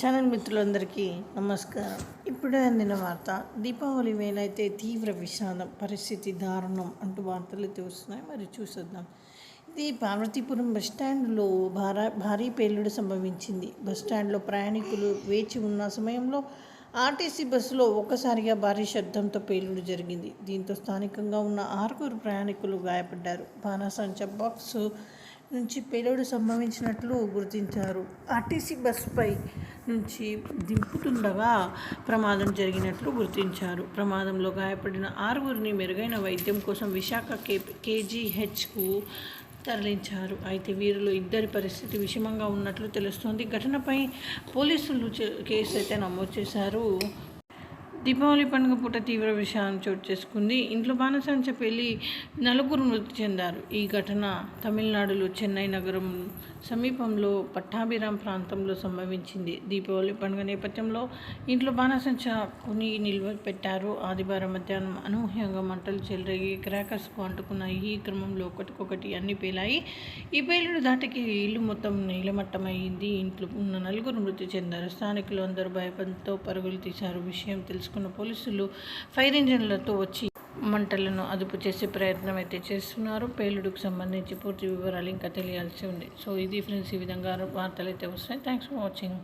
Channel మిత్రులందరికీ నమస్కారం. ఇప్పుడే అందిన వార్త దీపావళి వేలైతే తీవ్ర విషాదం పరిస్థితి దారుణం అంటూ వార్తలు అయితే వస్తున్నాయి. మరి చూసేద్దాం. ఇది పార్వతీపురం బస్టాండ్లో భారా భారీ పేలుడు సంభవించింది. బస్టాండ్లో ప్రయాణికులు వేచి ఉన్న సమయంలో ఆర్టీసీ బస్సులో ఒక్కసారిగా భారీ శబ్దంతో పేలుడు జరిగింది. దీంతో స్థానికంగా ఉన్న ఆరుగురు ప్రయాణికులు గాయపడ్డారు. బాణాసంచ బాక్సు నుంచి పేలుడు సంభవించినట్లు గుర్తించారు. ఆర్టీసీ బస్సుపై నుంచి దింపుతుండగా ప్రమాదం జరిగినట్లు గుర్తించారు. ప్రమాదంలో గాయపడిన ఆరుగురిని మెరుగైన వైద్యం కోసం విశాఖ కే కేజీహెచ్కు తరలించారు. అయితే వీరిలో ఇద్దరి పరిస్థితి విషమంగా ఉన్నట్లు తెలుస్తోంది. ఘటనపై పోలీసులు కేసు అయితే నమోదు చేశారు. దీపావళి పండుగ పూట తీవ్ర విషయం చోటు చేసుకుంది. ఇంట్లో బాణసంచ పెళ్ళి నలుగురు మృతి చెందారు. ఈ ఘటన తమిళనాడులో చెన్నై నగరం సమీపంలో పట్టాభిరాం ప్రాంతంలో సంభవించింది. దీపావళి పండుగ నేపథ్యంలో ఇంట్లో బాణసంచ కొని నిల్వ పెట్టారు. ఆదివారం మధ్యాహ్నం అనూహ్యంగా మంటలు చెలరేగి క్రాకర్స్కు అంటుకున్న ఈ క్రమంలో ఒకటికొకటి అన్ని పేలాయి. ఈ పేలుడు దాటికి ఇల్లు మొత్తం నీలమట్టమైంది. ఇంట్లో ఉన్న నలుగురు మృతి చెందారు. స్థానికులు అందరూ భయపడంతో పరుగులు తీశారు. విషయం తెలుసు తెలుసుకున్న పోలీసులు ఫైర్ ఇంజన్లతో వచ్చి మంటలను అదుపు చేసే ప్రయత్నం అయితే చేస్తున్నారు. పేలుడుకు సంబంధించి పూర్తి వివరాలు ఇంకా తెలియాల్సి ఉంది. సో ఇది ఫ్రెండ్స్ ఈ విధంగా వార్తలు అయితే వస్తాయి థ్యాంక్స్ ఫర్ వాచింగ్